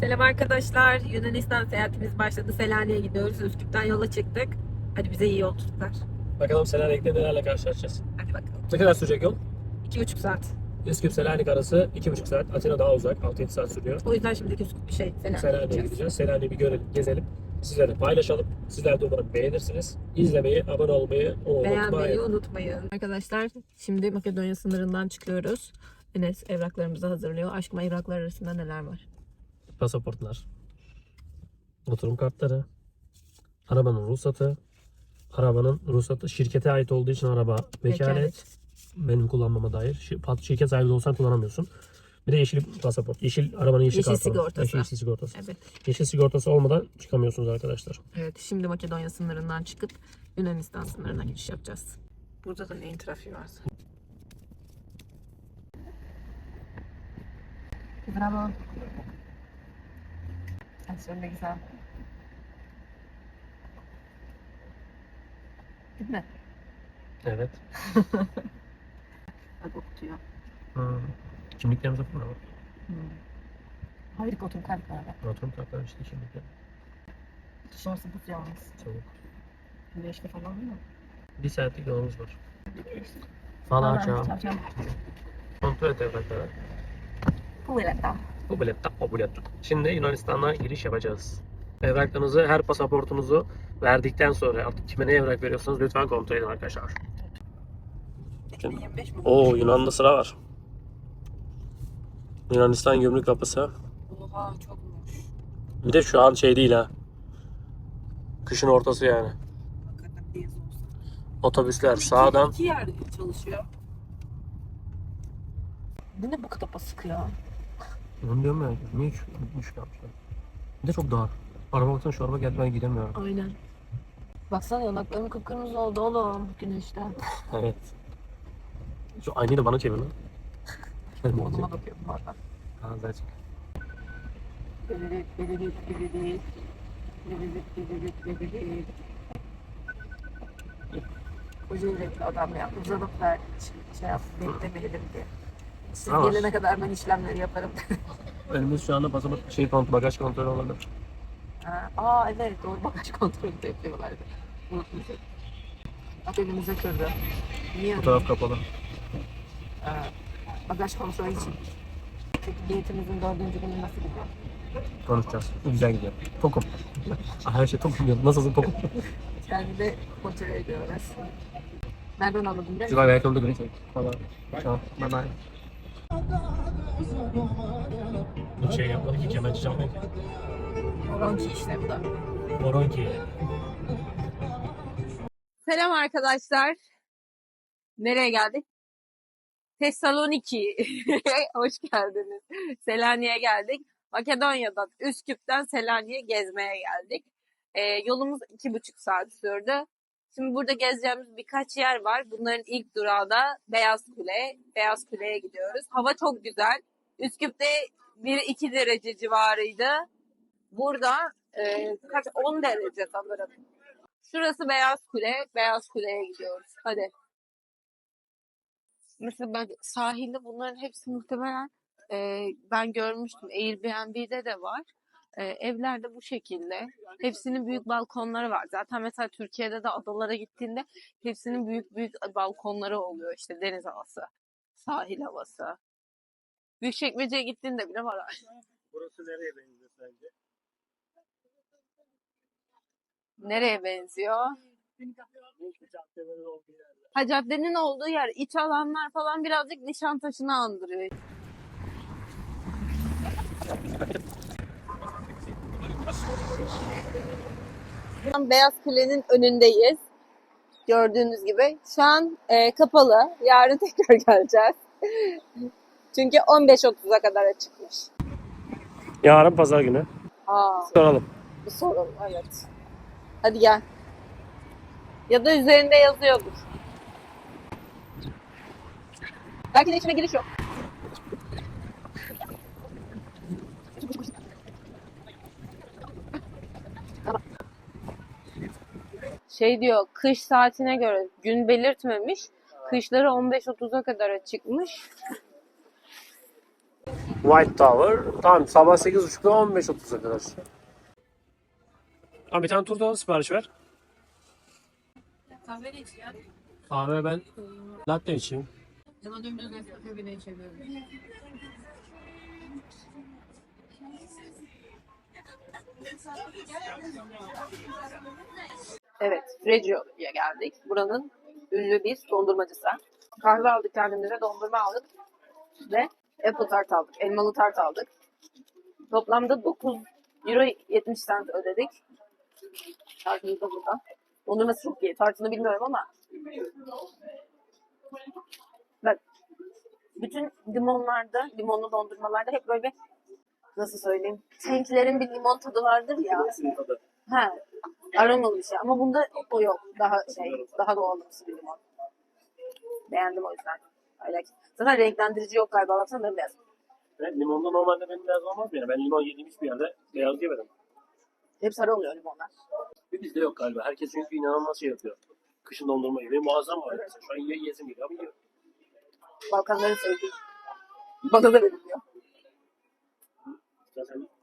Selam arkadaşlar. Yunanistan seyahatimiz başladı. Selanik'e gidiyoruz. Üsküp'ten yola çıktık. Hadi bize iyi yolculuklar. Bakalım Selanik'te nelerle karşılaşacağız. Hadi bakalım. Ne kadar sürecek yol? İki buçuk saat. Üsküp Selanik arası 2,5 saat. Atina daha uzak. 6-7 saat sürüyor. O yüzden şimdiki Üsküp bir şey. Selanik'e Selanik'e gideceğiz. Selanik'i bir görelim, gezelim. Sizlerle paylaşalım. Sizler de umarım beğenirsiniz. İzlemeyi, abone olmayı Beğenmeyi unutmayın. unutmayın. Arkadaşlar şimdi Makedonya sınırından çıkıyoruz. Enes evraklarımızı hazırlıyor. Aşkım evraklar arasında neler var? Pasaportlar. Oturum kartları. Arabanın ruhsatı. Arabanın ruhsatı şirkete ait olduğu için araba vekalet. Vekalet. Benim kullanmama dair. Şirket sahibi olsan kullanamıyorsun. Bir de yeşil pasaport. Yeşil arabanın yeşil, Yeşil kartı. sigortası. Yeşil sigortası. Evet. Yeşil sigortası olmadan çıkamıyorsunuz arkadaşlar. Evet şimdi Makedonya sınırından çıkıp Yunanistan sınırına geçiş yapacağız. Burada da neyin trafiği varsa. Bravo. Aslında ne güzel. Değil mi? Evet. Bak okutuyor. Hmm. Kimliklerimize falan var. Hmm. Hayır oturum kartları. Oturum kartları işte kimlikler. Dışarısı buz yalnız. Çabuk. Güneşli falan mı? Bir saatlik yolumuz var. Sağ açalım. Kontrol et evrakları. Bu biletta. Bu biletta, o biletta. Şimdi Yunanistan'a giriş yapacağız. Evraklarınızı, her pasaportunuzu verdikten sonra artık kime ne evrak veriyorsanız lütfen kontrol edin arkadaşlar. 2025 mi? Oo Yunan'da sıra var. Yunanistan gümrük kapısı. Oha çokmuş. Bir de şu an şey değil ha. Kışın ortası yani. Otobüsler sağdan. İki yer çalışıyor. Bu ne bu kadar basık ya? Bunu diyorum ya. Niye şu düşük yapmışlar? Bir de çok dar. Araba baksana şu araba geldi ben gidemiyorum. Aynen. Baksana yanaklarım kıpkırmızı oldu oğlum güneşten. Evet. Şu aynayı da bana çevir lan. Kendim Odama olacak. bakıyorum bazen. Ağzı açık. Koca yürekli adam ya. Uzanıp da şey, şey yap, beklemeyelim diye. Siz Ama- gelene kadar ben işlemleri yaparım. Önümüz şu anda pasaport şey kontrol, bagaj kontrolü. Ha, Aa evet doğru bagaj kontrolü de yapıyorlardı. Unutmuşum. Bak önümüze kırdı. Niye? Bu taraf kapalı. Ha, bagaj kontrolü için. Peki eğitimimizin dördüncü günü nasıl gidiyor? Konuşacağız. Güzel gidiyor. Tokum. Her şey tokum diyor. Nasılsın tokum? Kendi de kontrol ediyoruz. Nereden anladın biliyor musun? Güzel ayakkabı da gri Falan. Tamam. Bye bye. Bir şey yapmadı ki kemençe çalmadı ki. Oranki işte bu da. Moronki. Selam arkadaşlar. Nereye geldik? Thessaloniki. Hoş geldiniz. Selanik'e geldik. Makedonya'dan, Üsküp'ten Selanik'e gezmeye geldik. Ee, yolumuz iki buçuk saat sürdü. Şimdi burada gezeceğimiz birkaç yer var. Bunların ilk durağı da Beyaz Kule. Beyaz Kule'ye gidiyoruz. Hava çok güzel. Üsküp'te 1-2 derece civarıydı. Burada e, kaç 10 derece sanırım. Şurası Beyaz Kule. Beyaz Kule'ye gidiyoruz. Hadi. Mesela ben sahilde bunların hepsi muhtemelen e, ben görmüştüm. Airbnb'de de var. E, evlerde bu şekilde. Hepsinin büyük balkonları var. Zaten mesela Türkiye'de de adalara gittiğinde hepsinin büyük büyük balkonları oluyor. İşte deniz havası, sahil havası. Büyükçekmece'ye gittiğinde bile var. Burası nereye benziyor sence? Nereye benziyor? Ha caddenin olduğu yer, iç alanlar falan birazcık Nişantaşı'nı andırıyor. Beyaz Kule'nin önündeyiz. Gördüğünüz gibi. Şu an e, kapalı. Yarın tekrar geleceğiz. Çünkü 15.30'a kadar açıkmış. Yarın pazar günü. Aa, Soralım. bir sorun evet. Hadi gel. Ya da üzerinde yazıyordur. Belki de içine giriş yok. Şey diyor, kış saatine göre gün belirtmemiş. Kışları 15-30'a kadar açıkmış. White Tower. Tamam sabah 8.30'da 15.30'a kadar. Abi bir tane turta sipariş ver. Kahve de iç ya. Kahve ben latte içeyim. Cana dümdüz Nescafe bile içemiyorum. Evet, Reggio'ya geldik. Buranın ünlü bir dondurmacısı. Kahve aldık kendimize, dondurma aldık ve apple tart aldık, elmalı tart aldık. Toplamda 9 euro 70 cent ödedik. Tartımız da burada. Dondurması çok iyi. Tartını bilmiyorum ama Bak bütün limonlarda, limonlu dondurmalarda hep böyle bir nasıl söyleyeyim? Tanklerin bir limon tadı vardır ya. Ha, aromalı bir şey. Ama bunda o yok. Daha şey, daha doğalımsı bir limon. Beğendim o yüzden. Like. Zaten renklendirici yok galiba. Baksana bembeyaz. Ben limonda normalde benim beyaz olmaz mı ya? Ben limon yediğim hiçbir yerde beyaz yemedim. Hep sarı oluyor limonlar. Bir bizde yok galiba. Herkes çünkü inanılmaz şey yapıyor. Kışın dondurma yiyor. Muazzam var. Mesela. Şu an ye yesim geliyor ama yiyor. Balkanların sevdiği. Bana da veriliyor.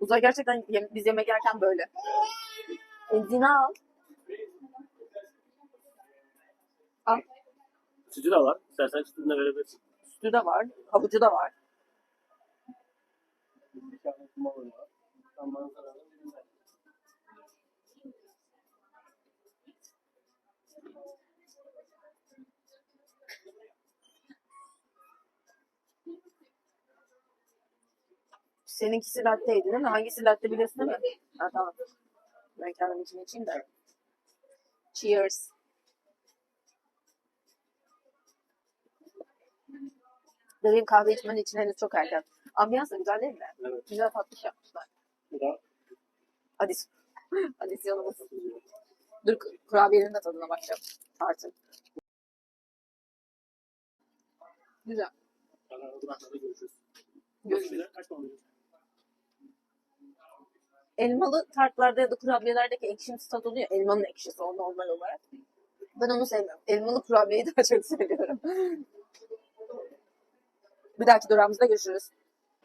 Uzay gerçekten yem- biz yemek yerken böyle. Enzina al. Al. sütü de var. İstersen sütünü de verebilirsin. Sütü de var. Havucu da var. Seninkisi latteydi değil mi? Hangisi latte biliyorsun değil mi? Ha tamam. Ben kendim için içeyim de. Cheers. Dediğim kahve içmen için henüz çok erken. Ambiyans da güzel değil mi? Evet. Güzel tatlış yapmışlar. Bu da Adis. Adisyonumuz. Dur kurabiyenin de tadına bakacağım. Tartın. Güzel. Görüşürüz. Görüşürüz. Kaç puan veriyorsun? Elmalı tartlarda ya da kurabiyelerdeki ekşimsi tat oluyor. Elmanın ekşisi o normal olarak. Ben onu sevmiyorum. Elmalı kurabiyeyi daha çok seviyorum. Bir dahaki durağımızda görüşürüz.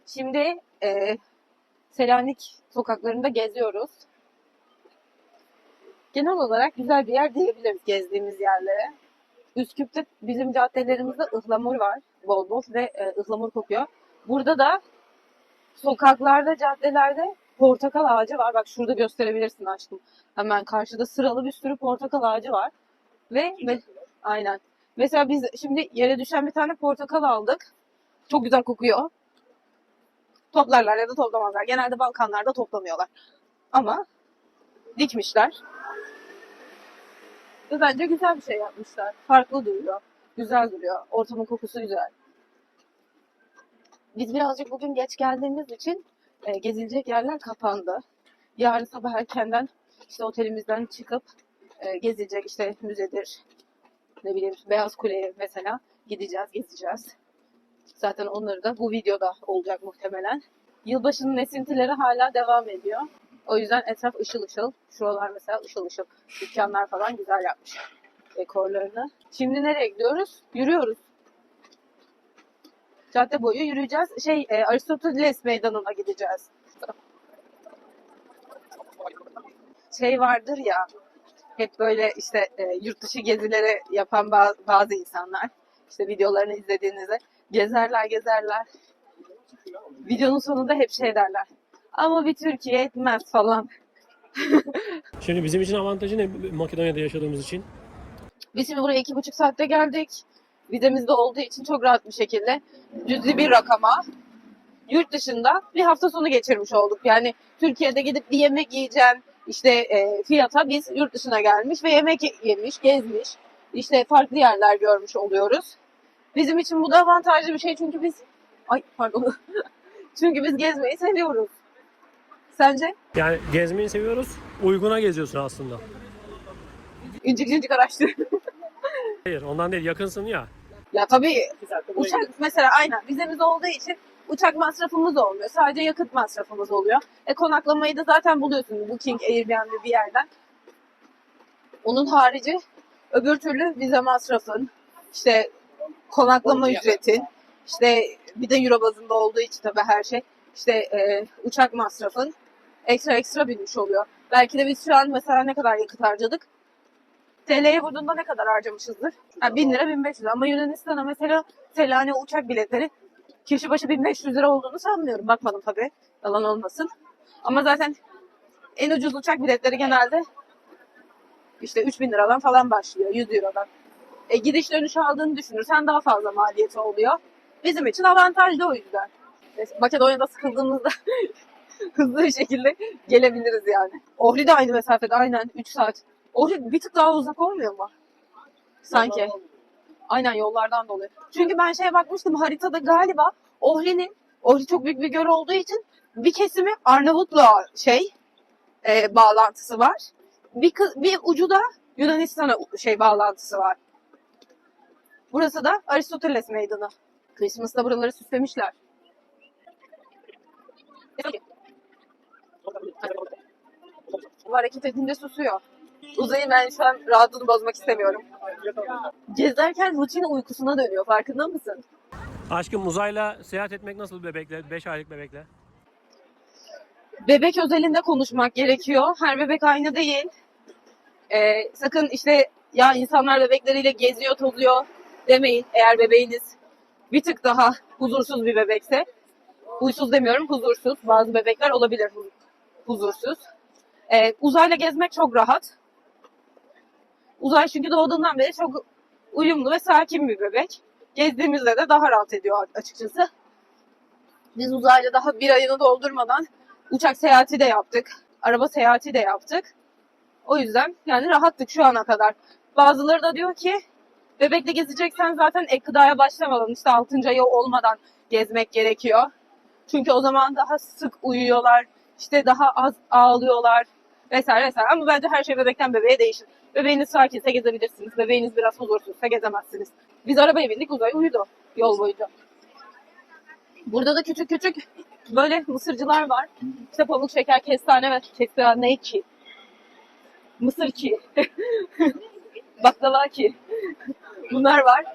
Şimdi e, Selanik sokaklarında geziyoruz. Genel olarak güzel bir yer diyebiliriz gezdiğimiz yerlere. Üsküp'te bizim caddelerimizde ıhlamur var bol bol ve e, ıhlamur kokuyor. Burada da sokaklarda, caddelerde portakal ağacı var. Bak şurada gösterebilirsin aşkım. Hemen karşıda sıralı bir sürü portakal ağacı var. Ve, ve aynen. Mesela biz şimdi yere düşen bir tane portakal aldık. Çok güzel kokuyor. Toplarlar ya da toplamazlar. Genelde Balkanlarda toplamıyorlar. Ama dikmişler. Ve bence güzel bir şey yapmışlar. Farklı duruyor. Güzel duruyor. Ortamın kokusu güzel. Biz birazcık bugün geç geldiğimiz için e, gezilecek yerler kapandı. Yarın sabah erkenden işte otelimizden çıkıp e, gezilecek işte müzedir, ne bileyim Beyaz Kule'ye mesela gideceğiz, gezeceğiz. Zaten onları da bu videoda olacak muhtemelen. Yılbaşının esintileri hala devam ediyor. O yüzden etraf ışıl ışıl. Şuralar mesela ışıl ışıl. Dükkanlar falan güzel yapmış dekorlarını. Şimdi nereye gidiyoruz? Yürüyoruz. Cadde boyu yürüyeceğiz. Şey e, Aristoteles Meydanı'na gideceğiz. Şey vardır ya hep böyle işte e, yurt dışı gezileri yapan bazı, bazı insanlar işte videolarını izlediğinizde gezerler gezerler. Videonun sonunda hep şey derler. Ama bir Türkiye etmez falan. Şimdi bizim için avantajı ne Makedonya'da yaşadığımız için? Biz şimdi buraya iki buçuk saatte geldik. Vizemiz de olduğu için çok rahat bir şekilde cüzi bir rakama yurt dışında bir hafta sonu geçirmiş olduk. Yani Türkiye'de gidip bir yemek yiyeceğim işte e, fiyata biz yurt dışına gelmiş ve yemek yemiş, gezmiş. işte farklı yerler görmüş oluyoruz. Bizim için bu da avantajlı bir şey çünkü biz ay pardon. çünkü biz gezmeyi seviyoruz. Sence? Yani gezmeyi seviyoruz. Uyguna geziyorsun aslında. İncik incik araştır. Hayır ondan değil yakınsın ya. Ya tabii Uçak mesela aynen vizemiz olduğu için uçak masrafımız olmuyor. Sadece yakıt masrafımız oluyor. E konaklamayı da zaten buluyorsun Booking, Airbnb bir yerden. Onun harici öbür türlü vize masrafın, işte konaklama ücretin, İşte bir de euro bazında olduğu için tabii her şey. İşte e, uçak masrafın ekstra ekstra binmiş oluyor. Belki de biz şu an mesela ne kadar yakıt harcadık? TL'ye vurduğunda ne kadar harcamışızdır? Ha, 1000 lira 1500 lira. Ama Yunanistan'a mesela Selanik uçak biletleri kişi başı 1500 lira olduğunu sanmıyorum. Bakmadım tabii. Yalan olmasın. Ama zaten en ucuz uçak biletleri genelde işte 3000 liradan falan başlıyor. 100 eurodan. E, gidiş dönüş aldığını düşünürsen daha fazla maliyeti oluyor. Bizim için avantajlı o yüzden. E, Makedonya'da sıkıldığımızda hızlı bir şekilde gelebiliriz yani. Ohri de aynı mesafede aynen 3 saat. Ohri bir tık daha uzak olmuyor mu? Sanki. Aynen yollardan dolayı. Çünkü ben şeye bakmıştım haritada galiba Ohri'nin, Ohri çok büyük bir göl olduğu için bir kesimi Arnavutluğa şey e, bağlantısı var. Bir, bir ucu da Yunanistan'a şey bağlantısı var. Burası da Aristoteles Meydanı. Christmas'ta buraları süslemişler. Bu hareket edince susuyor. Uzay'ın ben şu an rahatlığını bozmak istemiyorum. Gezerken rutin uykusuna dönüyor. Farkında mısın? Aşkım uzayla seyahat etmek nasıl bebekle? 5 aylık bebekle. Bebek özelinde konuşmak gerekiyor. Her bebek aynı değil. Ee, sakın işte ya insanlar bebekleriyle geziyor, tozuyor demeyin. Eğer bebeğiniz bir tık daha huzursuz bir bebekse. Huysuz demiyorum, huzursuz. Bazı bebekler olabilir hu- huzursuz. Ee, uzayla gezmek çok rahat. Uzay çünkü doğduğundan beri çok uyumlu ve sakin bir bebek. Gezdiğimizde de daha rahat ediyor açıkçası. Biz uzayla daha bir ayını doldurmadan uçak seyahati de yaptık. Araba seyahati de yaptık. O yüzden yani rahattık şu ana kadar. Bazıları da diyor ki bebekle gezeceksen zaten ek gıdaya başlamadan işte 6. ayı olmadan gezmek gerekiyor. Çünkü o zaman daha sık uyuyorlar. işte daha az ağlıyorlar vesaire vesaire. Ama bence her şey bebekten bebeğe değişir. Bebeğiniz sakinse gezebilirsiniz. Bebeğiniz biraz huzursuzsa gezemezsiniz. Biz arabaya bindik uzay uyudu yol boyunca. Burada da küçük küçük böyle mısırcılar var. İşte pamuk şeker, kestane ve kestane ki. Mısır ki. Baklava ki. Bunlar var.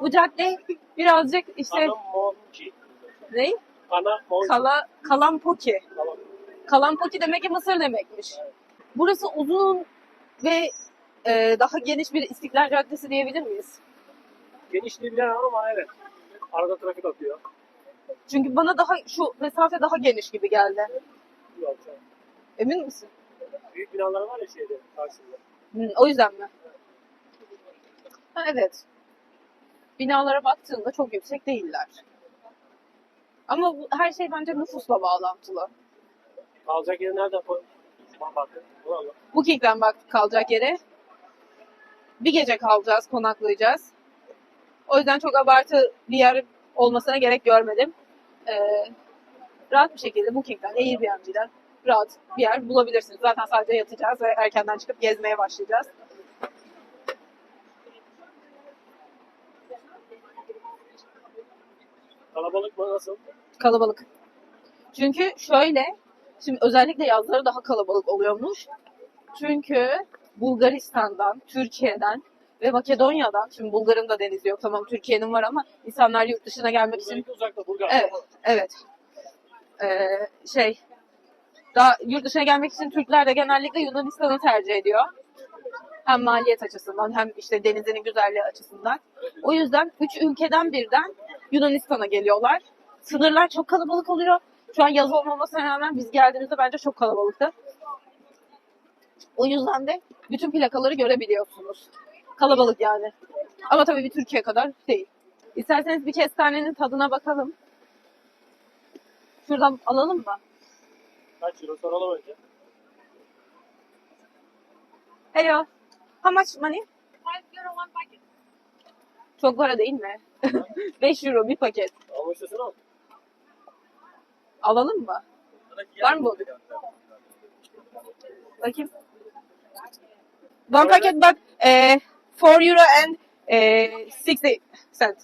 Bu cadde birazcık işte ne? Kala, kalampoki. Kalampoki demek ki Mısır demekmiş. Burası uzun ve e, daha geniş bir İstiklal Caddesi diyebilir miyiz? Genişliği bilemem ama evet. Arada trafik akıyor. Çünkü bana daha şu mesafe daha geniş gibi geldi. Yok. Emin misin? Büyük binalar var ya şeyde karşısında. Hı, o yüzden mi? Ha, evet. Binalara baktığında çok yüksek değiller. Ama bu, her şey bence nüfusla bağlantılı. Kalacak yeri nereden koy? Anlat. Booking'den baktık kalacak yere. Bir gece kalacağız, konaklayacağız. O yüzden çok abartı bir yer olmasına gerek görmedim. Ee, rahat bir şekilde Booking'den, Airbnb'den rahat bir yer bulabilirsiniz. Zaten sadece yatacağız ve erkenden çıkıp gezmeye başlayacağız. Kalabalık mı nasıl? Kalabalık. Çünkü şöyle, şimdi özellikle yazları daha kalabalık oluyormuş. Çünkü Bulgaristan'dan, Türkiye'den ve Makedonya'dan, şimdi Bulgar'ın da denizi yok tamam Türkiye'nin var ama insanlar yurt dışına gelmek için uzakta Bulgar. Evet. Evet. Ee, şey daha yurt dışına gelmek için Türkler de genellikle Yunanistan'ı tercih ediyor. Hem maliyet açısından hem işte denizinin güzelliği açısından. O yüzden üç ülkeden birden Yunanistan'a geliyorlar. Sınırlar çok kalabalık oluyor. Şu an yaz olmamasına rağmen biz geldiğimizde bence çok kalabalıktı. O yüzden de bütün plakaları görebiliyorsunuz. Kalabalık yani. Ama tabii bir Türkiye kadar değil. İsterseniz bir kestanenin tadına bakalım. Şuradan alalım mı? Kaç euro soralım önce. Hello. How much money? Çok para değil mi? 5 euro bir paket. Ama istesene al. Alalım mı? Var mı bu? Bakayım. One paket bak e, 4 euro and e, 60 cent.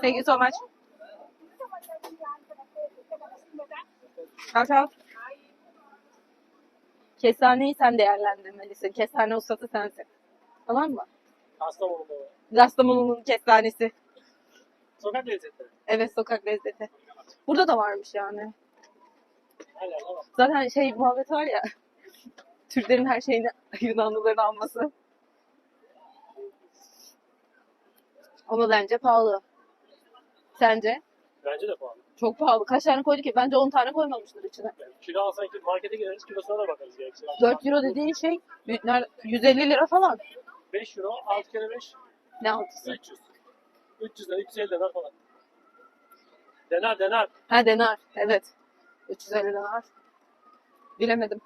Thank you so much. Ciao ciao. Kestaneyi sen değerlendirmelisin. Kestane ustası sensin. Tamam mı? Kastamonu'da. Gastamonu'nun kestanesi. Sokak lezzetleri. Evet sokak lezzeti. Burada da varmış yani. Hala. Zaten şey muhabbet var ya. Türklerin her şeyini Yunanlıların alması. Ama bence pahalı. Sence? Bence de pahalı. Çok pahalı. Kaç tane koydu ki? Bence 10 tane koymamıştır içine. Yani kilo alsan ki markete gideriz kilosuna da bakarız gerekirse. 4 euro dediğin şey ner- 150 lira falan. 5 euro 6 kere 5 Ne altısı? 300. 300 lira 350 lira falan. Denar denar. Ha denar. Evet. 350 denar. Bilemedim.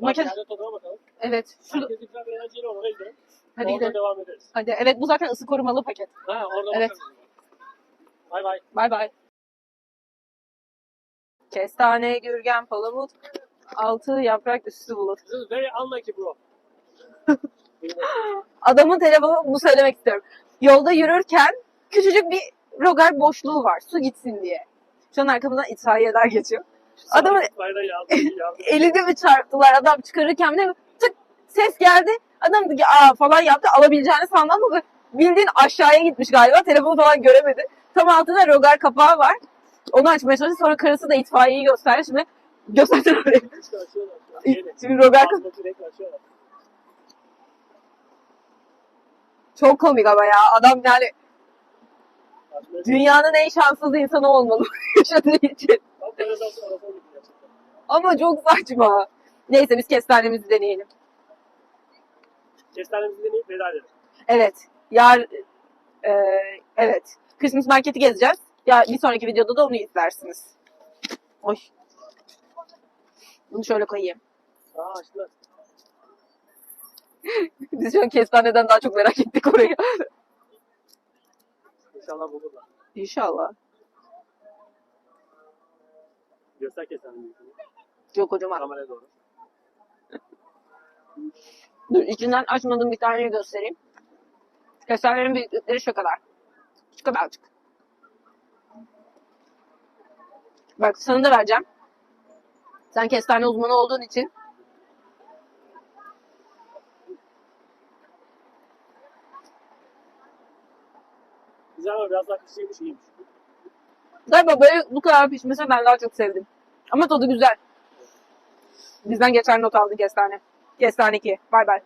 Makine- Markete tadına bakalım. Evet. Şu, Herkes güzel bir eğlenceli oraya gidelim. hadi Orada gidelim. devam ederiz. Hadi. Evet bu zaten ısı korumalı paket. Ha orada Evet. bakarız. Bay bay. Bay bay. Kestane, gürgen, palamut, altı yaprak üstü bulut. This is very unlucky bro. Adamın telefonu bunu söylemek istiyorum. Yolda yürürken küçücük bir rogar boşluğu var. Su gitsin diye. Şu an arkamızdan itfaiyeler geçiyor. Adamın- yazdı. yazdı. Elini mi çarptılar adam çıkarırken ne tık ses geldi. Adam dedi ki aa falan yaptı alabileceğini sandı ama bildiğin aşağıya gitmiş galiba. Telefonu falan göremedi. Tam altında rogar kapağı var. Onu açmaya çalıştı. Sonra karısı da itfaiyeyi oraya. İşte açıyorlar. Yeni. Şimdi açıyorlar. Çok komik ama ya. Adam yani dünyanın en şanssız insanı olmalı yaşadığı için. Ama çok saçma. Neyse biz kestanemizi deneyelim. Kestanemizi deneyip veda edelim. Evet. Yar e, evet. Christmas marketi gezeceğiz. Ya bir sonraki videoda da onu izlersiniz. Oy. Bunu şöyle koyayım. Aa açtılar. Biz şu an kestaneden daha çok merak ettik orayı. İnşallah bulurlar. İnşallah. Göster kestanemizi. Çok kocaman. Kameraya doğru. Dur içinden açmadığım bir taneyi göstereyim. Kestanelerin büyüklükleri şu kadar. Şu kadarcık. Bak sana da vereceğim. Sen kestane uzmanı olduğun için Güzel ama biraz daha pişirmiş iyiymiş. Galiba böyle bu kadar pişmese ben daha çok sevdim. Ama tadı güzel. Bizden geçen not aldı kestane. Kestane 2. Bay bay.